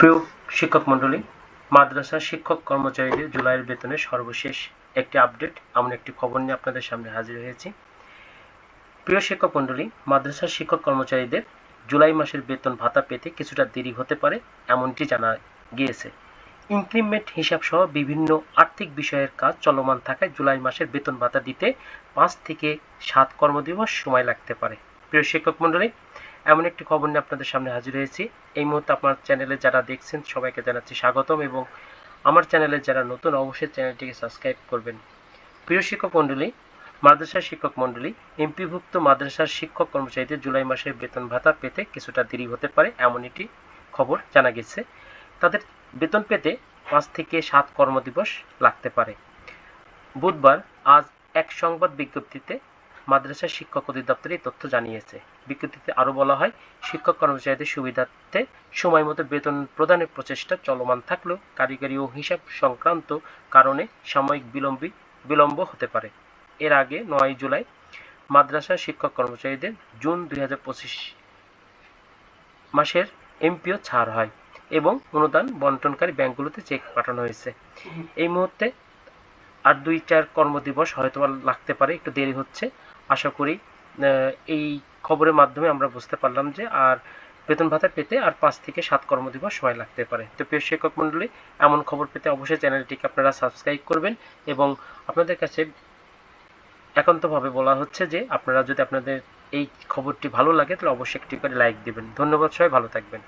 প্রিয় শিক্ষক মণ্ডলী, মাদ্রাসা শিক্ষক কর্মচারীদের জুলাইয়ের বেতনের সর্বশেষ একটি আপডেট, এমন একটি খবর নিয়ে আপনাদের সামনে হাজির হয়েছি। প্রিয় শিক্ষক মণ্ডলী, মাদ্রাসা শিক্ষক কর্মচারীদের জুলাই মাসের বেতন ভাতা পেতে কিছুটা দেরি হতে পারে, এমনটি জানা গিয়েছে। ইনক্রিমেন্ট হিসাব সহ বিভিন্ন আর্থিক বিষয়ের কাজ চলমান থাকায় জুলাই মাসের বেতন ভাতা দিতে পাঁচ থেকে সাত কর্মদিবস সময় লাগতে পারে। প্রিয় শিক্ষক মণ্ডলী এমন একটি খবর নিয়ে আপনাদের সামনে হাজির হয়েছি। এই মুহূর্তে আপনার চ্যানেলে যারা দেখছেন, সবাইকে জানাচ্ছি স্বাগতম এবং আমার চ্যানেলে যারা নতুন, অবশ্যই চ্যানেলটিকে সাবস্ক্রাইব করবেন। প্রিয় শিক্ষক মণ্ডলী মাদ্রাসা শিক্ষক মণ্ডলী, এমপিভুক্ত মাদ্রাসার শিক্ষক কর্মচারীদের জুলাই মাসের বেতন ভাতা পেতে কিছুটা দেরি হতে পারে এমন একটি খবর জানা গেছে। তাদের বেতন পেতে পাঁচ থেকে সাত কর্মদিবস লাগতে পারে। বুধবার আজ এক সংবাদ বিজ্ঞপ্তিতে মাদ্রাসা শিক্ষক অধিদপ্তর এই তথ্য জানিয়েছে। বিজ্ঞপ্তিতে আরও বলা হয়, শিক্ষক কর্মচারীদের সুবিধার্থে সময় মতো বেতন প্রদানের প্রচেষ্টা চলমান থাকলেও কারিগরি ও হিসাব সংক্রান্ত কারণে সাময়িক বিলম্বী বিলম্ব হতে পারে। এর আগে নয় জুলাই মাদ্রাসা শিক্ষক কর্মচারীদের জুন দুই হাজার পঁচিশ মাসের এমপিও ছাড় হয় এবং অনুদান বন্টনকারী ব্যাংকগুলোতে চেক পাঠানো হয়েছে। এই মুহূর্তে আর দুই চার কর্মদিবস হয়তো লাগতে পারে, একটু দেরি হচ্ছে। আশা করি এই খবরের মাধ্যমে আমরা বুঝতে পারলাম যে আর বেতন ভাতা পেতে আর পাঁচ থেকে সাত কর্মদিবস সময় লাগতে পারে। তো প্রিয় শিক্ষক মণ্ডলী, এমন খবর পেতে অবশ্যই চ্যানেলটিকে আপনারা সাবস্ক্রাইব করবেন এবং আপনাদের কাছে একান্তভাবে বলা হচ্ছে যে আপনারা যদি আপনাদের এই খবরটি ভালো লাগে, তাহলে অবশ্যই একটি করে লাইক দিবেন। ধন্যবাদ সবাই, ভালো থাকবেন।